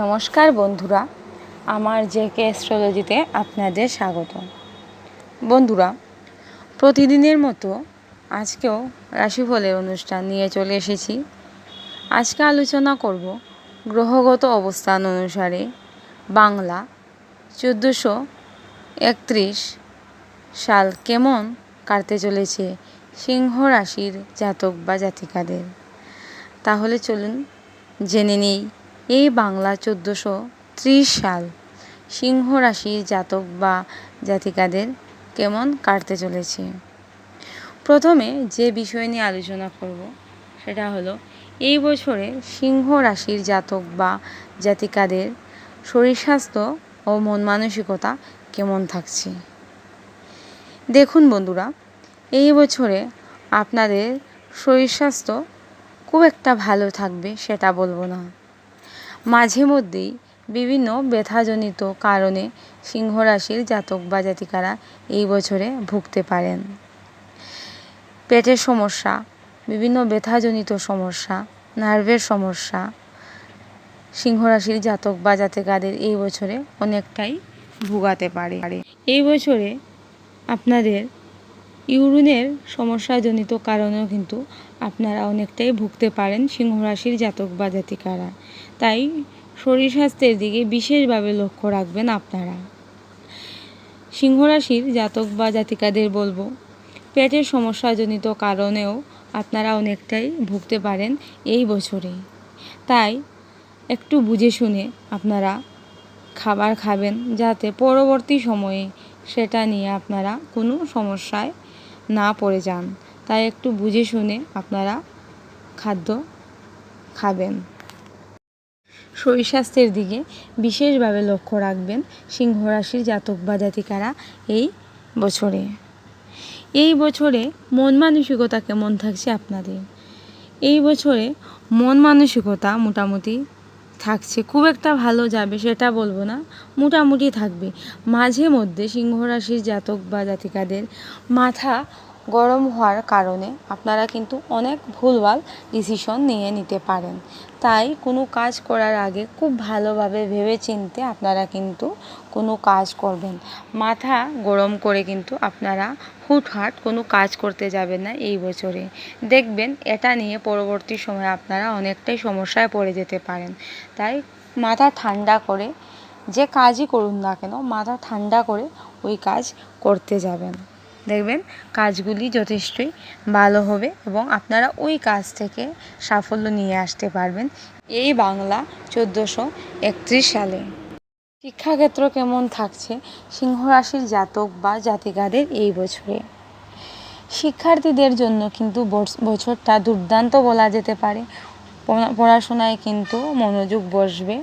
নমস্কার বন্ধুরা, আমার জে কে অ্যাস্ট্রোলজিতে আপনাদের স্বাগত বন্ধুরা, প্রতিদিনের মতো আজকেও রাশিফলের অনুষ্ঠান নিয়ে চলে এসেছি। আজকে আলোচনা করব গ্রহগত অবস্থান অনুসারে বাংলা চোদ্দোশো একত্রিশ সাল কেমন কাটতে চলেছে সিংহ রাশির জাতক বা জাতিকাদের। তাহলে চলুন জেনে নেই। এই বাংলা চোদ্দোশো ত্রিশ সাল সিংহ রাশির জাতক বা জাতিকাদের কেমন কাটতে চলেছে? প্রথমে যে বিষয় নিয়ে আলোচনা করব, সেটা হলো এই বছরে সিংহ রাশির জাতক বা জাতিকাদের শরীর স্বাস্থ্য ও মন মানসিকতা কেমন থাকছে? দেখুন বন্ধুরা, এই বছরে আপনাদের শরীর স্বাস্থ্য খুব একটা ভালো থাকবে সেটা বলব না। মাঝে মধ্যেই বিভিন্ন ব্যথাজনিত কারণে সিংহ রাশির জাতক বা জাতিকারা এই বছরে ভুগতে পারেন। পেটের সমস্যা, বিভিন্ন ব্যথাজনিত সমস্যা, নার্ভের সমস্যা সিংহ রাশির জাতক বা জাতিকাদের এই বছরে অনেকটাই ভোগাতে পারে। এই বছরে আপনাদের ইউরিনের সমস্যাজনিত কারণেও কিন্তু আপনারা অনেকটাই ভুগতে পারেন সিংহ রাশির জাতক বা জাতিকারা। তাই শরীর স্বাস্থ্যের দিকে বিশেষভাবে লক্ষ্য রাখবেন আপনারা। সিংহ রাশির জাতক বা জাতিকাদের বলব, পেটের সমস্যাজনিত কারণেও আপনারা অনেকটাই ভুগতে পারেন এই বছরে। তাই একটু বুঝে শুনে আপনারা খাবার খাবেন যাতে পরবর্তী সময়ে সেটা নিয়ে আপনারা কোনো সমস্যায় না পড়ে যান। তাই একটু বুঝে শুনে আপনারা খাদ্য খাবেন। শরীর স্বাস্থ্যের দিকে বিশেষভাবে লক্ষ্য রাখবেন সিংহ রাশির জাতক বা জাতিকারা এই বছরে। এই বছরে মন মানসিকতা কেমন থাকছে আপনাদের? এই বছরে মন মানসিকতা মোটামুটি থাকছে, খুব একটা ভালো যাবে সেটা বলব না, মোটামুটি থাকবে। মাঝে মধ্যে সিংহ রাশির জাতক বা জাতিকাদের মাথা গরম হওয়ার কারণে আপনারা কিন্তু অনেক ভুলভাল ডিসিশন নিয়ে নিতে পারেন। তাই কোনো কাজ করার আগে খুব ভালোভাবে ভেবে চিনতে আপনারা কিন্তু কোনো কাজ করবেন। মাথা গরম করে কিন্তু আপনারা হুটহাট কোনো কাজ করতে যাবেন না এই বছরে। দেখবেন এটা নিয়ে পরবর্তী সময়ে আপনারা অনেকটাই সমস্যায় পড়ে যেতে পারেন। তাই মাথা ঠান্ডা করে যে কাজই করুন না কেন, মাথা ঠান্ডা করে ওই কাজ করতে যাবেন। দেখবেন কাজগুলি যথেষ্টই ভালো হবে এবং আপনারা ওই কাজ থেকে সাফল্য নিয়ে আসতে পারবেন। এই বাংলা চোদ্দোশো একত্রিশ সালে। শিক্ষাক্ষেত্র কেমন থাকছে? সিংহ রাশির জাতক বা জাতিকাদের এই বছরে। শিক্ষার্থীদের জন্য কিন্তু বছরটা দুর্দান্ত বলা যেতে পারে। পড়াশোনায় কিন্তু মনোযোগ বসবে,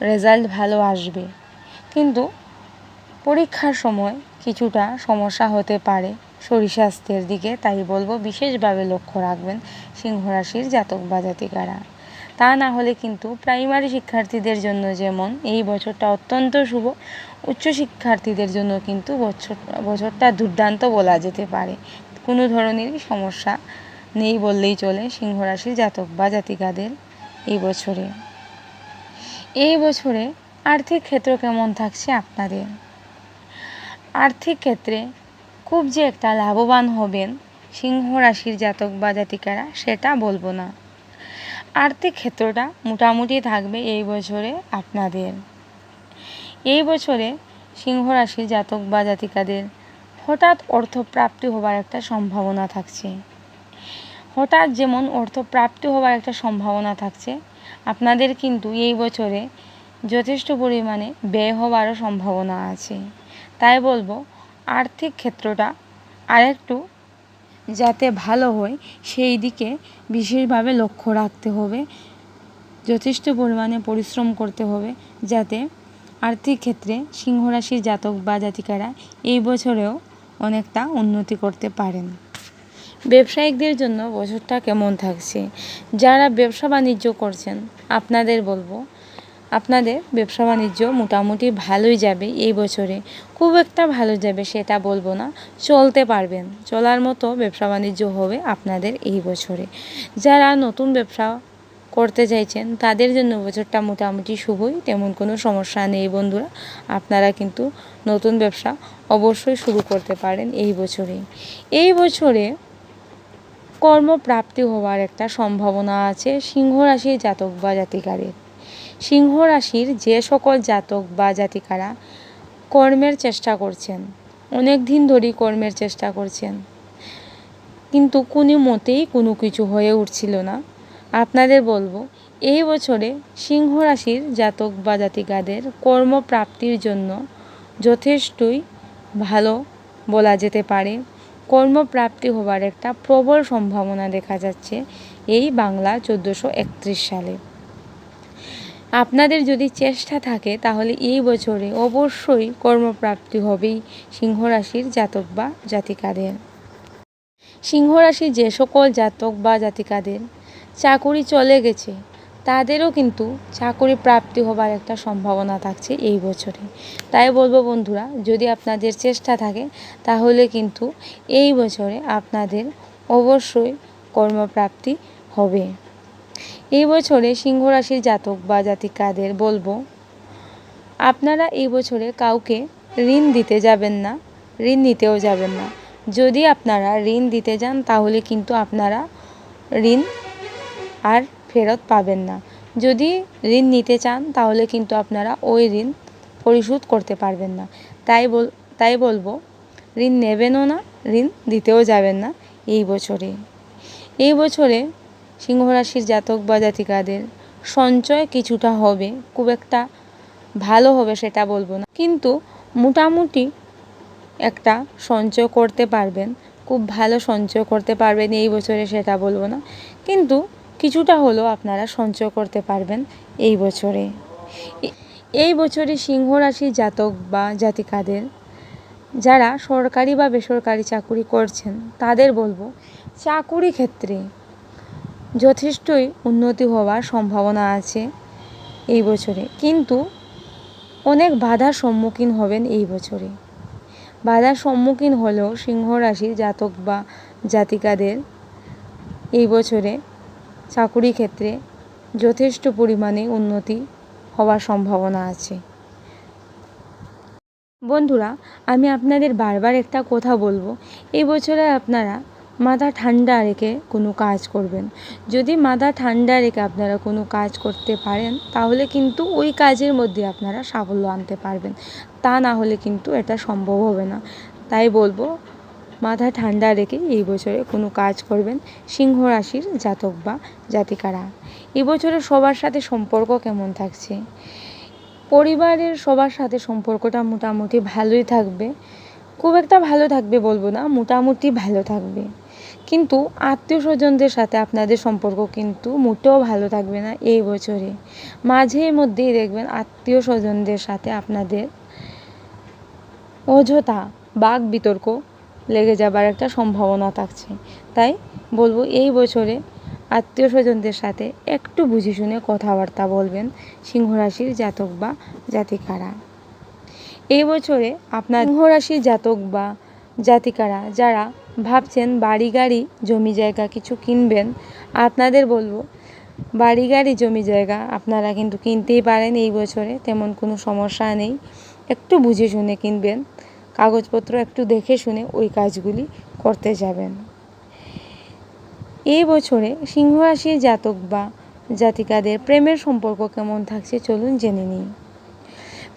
রেজাল্ট ভালো আসবে। কিন্তু পরীক্ষার সময় কিছুটা সমস্যা হতে পারে। শরীর স্বাস্থ্যের দিকে, তাই বলব বিশেষভাবে লক্ষ্য রাখবেন সিংহ রাশির জাতক বা জাতিকারা। তা না হলে কিন্তু প্রাইমারি শিক্ষার্থীদের জন্য যেমন এই বছরটা অত্যন্ত শুভ, উচ্চ শিক্ষার্থীদের জন্য কিন্তু বছর, বছরটা দুর্দান্ত বলা যেতে পারে। কোনো ধরনেরই সমস্যা নেই বললেই চলে সিংহ রাশির জাতক বা জাতিকাদের এই বছরে। এই বছরে আর্থিক ক্ষেত্র কেমন থাকছে আপনাদের? আর্থিক ক্ষেত্রে খুব যে একটা লাভবান হবেন সিংহ রাশির জাতক বা জাতিকারা, সেটা বলব না। আর্থিক ক্ষেত্রটা মোটামুটি থাকবে এই বছরে আপনাদের। এই বছরে সিংহ রাশির জাতক বা জাতিকাদের হঠাৎ অর্থপ্রাপ্তি হবার একটা সম্ভাবনা থাকছে। হঠাৎ যেমন অর্থপ্রাপ্তি হবার একটা সম্ভাবনা থাকছে, আপনাদের কিন্তু এই বছরে যথেষ্ট পরিমাণে ব্যয় হবারও সম্ভাবনা আছে। তাই বলব আর্থিক ক্ষেত্রটা আরেকটু যাতে ভালো হয়, সেই দিকে বিশেষভাবে লক্ষ্য রাখতে হবে। যথেষ্ট পরিমাণে পরিশ্রম করতে হবে যাতে আর্থিক ক্ষেত্রে সিংহরাশির জাতক বা জাতিকারা এই বছরেও অনেকটা উন্নতি করতে পারেন। ব্যবসায়িকদের জন্য বছরটা কেমন থাকছে? যারা ব্যবসা বাণিজ্য করছেন, আপনাদের বলব আপনাদের ব্যবসা বাণিজ্য মোটামুটি ভালোই যাবে এই বছরে। খুব একটা ভালো যাবে সেটা বলব না। চলতে পারবেন। চলার মতো ব্যবসা বাণিজ্য হবে আপনাদের এই বছরে। যারা নতুন ব্যবসা করতে চাইছেন, তাদের জন্য বছরটা মোটামুটি শুভই। তেমন কোনো সমস্যা নেই বন্ধুরা। আপনারা কিন্তু নতুন ব্যবসা অবশ্যই শুরু করতে পারেন এই বছরে এই বছরে কর্মপ্রাপ্তি হওয়ার একটা সম্ভাবনা আছে সিংহ রাশির জাতক বা জাতিকারের সিংহ রাশির যে সকল জাতক বা জাতিকারা কর্মের চেষ্টা করছেন, অনেক দিন ধরেই কর্মের চেষ্টা করছেন। কিন্তু কোনো মতেই কোনো কিছু হয়ে উঠছিল না। আপনাদের বলব, এই বছরে সিংহ রাশির জাতক বা জাতিকাদের কর্মপ্রাপ্তির জন্য যথেষ্টই ভালো বলা যেতে পারে। কর্মপ্রাপ্তি হবার একটা প্রবল সম্ভাবনা দেখা যাচ্ছে এই বাংলা চোদ্দোশো সালে। আপনাদের যদি চেষ্টা থাকে, তাহলে এই বছরে অবশ্যই কর্মপ্রাপ্তি হবেই সিংহ রাশির জাতক বা জাতিকাদের। সিংহ রাশির যে সকল জাতক বা জাতিকাদের চাকুরি চলে গেছে, তাদেরও কিন্তু চাকুরি প্রাপ্তি হবার একটা সম্ভাবনা থাকছে এই বছরে। তাই বলব বন্ধুরা, যদি আপনাদের চেষ্টা থাকে, তাহলে কিন্তু এই বছরে আপনাদের অবশ্যই কর্মপ্রাপ্তি হবে। এই বছরে সিংহ রাশির জাতক বা জাতিকাদের বলব, আপনারা এই বছরে কাউকে ঋণ দিতে যাবেন না, ঋণ নিতেও যাবেন না। যদি আপনারা ঋণ দিতে যান, তাহলে কিন্তু আপনারা ঋণ আর ফেরত পাবেন না। যদি ঋণ নিতে চান, তাহলে কিন্তু আপনারা ওই ঋণ পরিশোধ করতে পারবেন না। তাই বল, তাই বলব, ঋণ নেবেনও না, ঋণ দিতেও যাবেন না এই বছরে। এই বছরে সিংহ রাশির জাতক বা জাতিকাদের সঞ্চয় কিছুটা হবে, খুব একটা ভালো হবে সেটা বলব না। কিন্তু মোটামুটি একটা সঞ্চয় করতে পারবেন, খুব ভালো সঞ্চয় করতে পারবেন এই বছরে সেটা বলব না। কিন্তু কিছুটা হলেও আপনারা সঞ্চয় করতে পারবেন এই বছরে। এই বছরে সিংহ রাশির জাতক বা জাতিকাদের যারা সরকারি বা বেসরকারি চাকুরি করছেন, তাদের বলব চাকুরি ক্ষেত্রে যথেষ্টই উন্নতি হওয়ার সম্ভাবনা আছে এই বছরে। কিন্তু অনেক বাধার সম্মুখীন হবেন এই বছরে। বাধার সম্মুখীন হলেও সিংহ রাশির জাতক বা জাতিকাদের এই বছরে চাকুরি ক্ষেত্রে যথেষ্ট পরিমাণে উন্নতি হওয়ার সম্ভাবনা আছে। বন্ধুরা, আমি আপনাদের বারবার একটা কথা বলব। এই বছরে আপনারা মাথা ঠান্ডা রেখে কোনো কাজ করবেন। যদি মাথা ঠান্ডা রেখে আপনারা কোনো কাজ করতে পারেন, তাহলে কিন্তু ওই কাজের মধ্যে আপনারা সাফল্য আনতে পারবেন। তা না হলে কিন্তু এটা সম্ভব হবে না। তাই বলব, মাথা ঠান্ডা রেখে এই বছরে কোনো কাজ করবেন। সিংহ রাশির জাতক বা জাতিকারা এই বছরে সবার সাথে সম্পর্ক কেমন থাকছে? পরিবারের সবার সাথে সম্পর্কটা মোটামুটি ভালোই থাকবে। খুব একটা ভালো থাকবে বলব না, মোটামুটি ভালো থাকবে। কিন্তু আত্মীয় স্বজনদের সাথে আপনাদের সম্পর্ক কিন্তু মোটেও ভালো থাকবে না এই বছরে মাঝে মধ্যেই দেখবেন আত্মীয় স্বজনদের সাথে আপনাদের অযথা বাক বিতর্ক লেগে যাবার একটা সম্ভাবনা থাকছে। তাই বলব এই বছরে আত্মীয় স্বজনদের সাথে একটু বুঝে শুনে কথাবার্তা বলবেন সিংহ রাশির জাতক বা জাতিকারা। এই বছরে আপনার সিংহ রাশির জাতক বা জাতিকারা যারা ভাবছেন বাড়ি গাড়ি জমি জায়গা কিছু কিনবেন। আপনাদের বলব বাড়ি গাড়ি জমি জায়গা আপনারা কিন্তু কিনতেই পারেন এই বছরে, তেমন কোনো সমস্যা নেই। একটু বুঝে শুনে কিনবেন, কাগজপত্র একটু দেখে শুনে ওই কাজগুলি করতে যাবেন। এই বছরে সিংহ রাশির জাতক বা জাতিকাদের প্রেমের সম্পর্ক কেমন থাকছে চলুন জেনে নিই।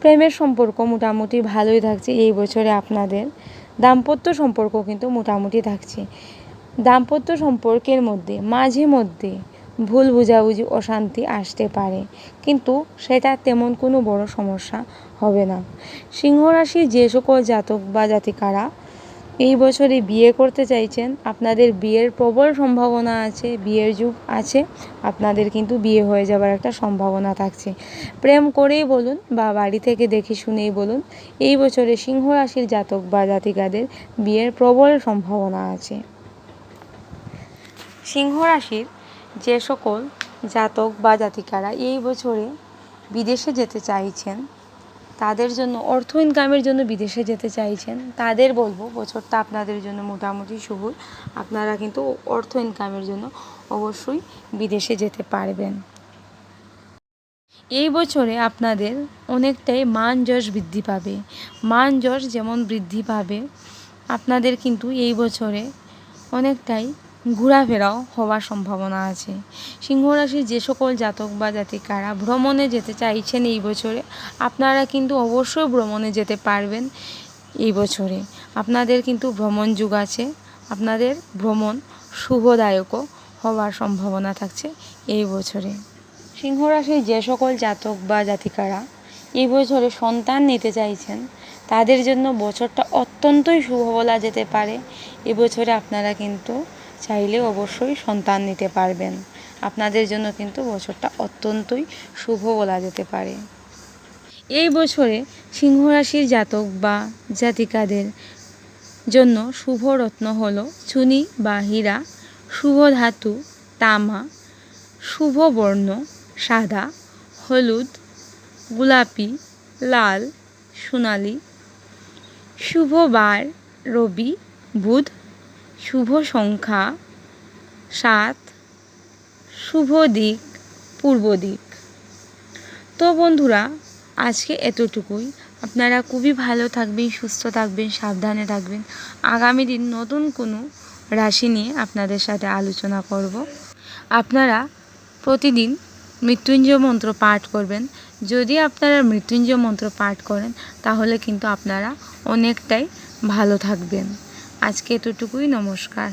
প্রেমের সম্পর্ক মোটামুটি ভালোই থাকছে এই বছরে আপনাদের। দাম্পত্য সম্পর্ক কিন্তু মোটামুটি থাকছে। দাম্পত্য সম্পর্কের মধ্যে, মাঝে মধ্যে ভুল বোঝাবুঝি, অশান্তি আসতে পারে। কিন্তু সেটা তেমন কোনো বড় সমস্যা হবে না। সিংহ রাশির যে সকল জাতক বা জাতিকারা এই বছরে বিয়ে করতে চাইছেন। আপনাদের বিয়ের প্রবল সম্ভাবনা আছে, বিয়ের যুগ আছে। আপনাদের কিন্তু বিয়ে হয়ে যাবার একটা সম্ভাবনা থাকছে। প্রেম করেই বলুন বা বাড়ি থেকে দেখে শুনেই বলুন, এই বছরে সিংহ রাশির জাতক বা জাতিকাদের বিয়ের প্রবল সম্ভাবনা আছে। সিংহ রাশির যে সকল জাতক বা জাতিকারা এই বছরে বিদেশে যেতে চাইছেন তাদের জন্য, অর্থ ইনকামের জন্য বিদেশে যেতে চাইছেন, তাদের বলব, বছরটা আপনাদের জন্য মোটামুটি শুভ। আপনারা কিন্তু অর্থ ইনকামের জন্য অবশ্যই বিদেশে যেতে পারবেন। এই বছরে আপনাদের অনেকটাই মান যশ বৃদ্ধি পাবে। মান যশ যেমন বৃদ্ধি পাবে, আপনাদের কিন্তু এই বছরে অনেকটাই ঘোরাফেরাও হওয়ার সম্ভাবনা আছে। সিংহ রাশির যে সকল জাতক বা জাতিকারা ভ্রমণে যেতে চাইছেন এই বছরে, আপনারা কিন্তু অবশ্যই ভ্রমণে যেতে পারবেন এই বছরে। আপনাদের কিন্তু ভ্রমণ যুগ আছে, আপনাদের ভ্রমণ শুভদায়কও হওয়ার সম্ভাবনা থাকছে এই বছরে। সিংহ রাশির যে সকল জাতক বা জাতিকারা এই বছরে সন্তান নিতে চাইছেন, তাদের জন্য বছরটা অত্যন্তই শুভ বলা যেতে পারে। এবছরে আপনারা কিন্তু চাইলে অবশ্যই সন্তান নিতে পারবেন। আপনাদের জন্য কিন্তু বছরটা অত্যন্তই শুভ বলা যেতে পারে। এই বছরে সিংহ রাশির জাতক বা জাতিকাদের জন্য শুভ রত্ন হলো চুনি বা হীরা, শুভ ধাতু তামা, শুভ বর্ণ সাদা, হলুদ, গোলাপি, লাল, সোনালি, শুভ বার, রবি, বুধ শুভ সংখ্যা সাত, শুভ দিক, পূর্ব দিক। তো বন্ধুরা, আজকে এতটুকুই। আপনারা খুবই ভালো থাকবেন, সুস্থ থাকবেন, সাবধানে থাকবেন। আগামী দিন নতুন কোনো রাশি নিয়ে আপনাদের সাথে আলোচনা করব। আপনারা প্রতিদিন মৃত্যুঞ্জয় মন্ত্র পাঠ করবেন। যদি আপনারা মৃত্যুঞ্জয় মন্ত্র পাঠ করেন, তাহলে কিন্তু আপনারা অনেকটাই ভালো থাকবেন। আজকে এতটুকুই নমস্কার।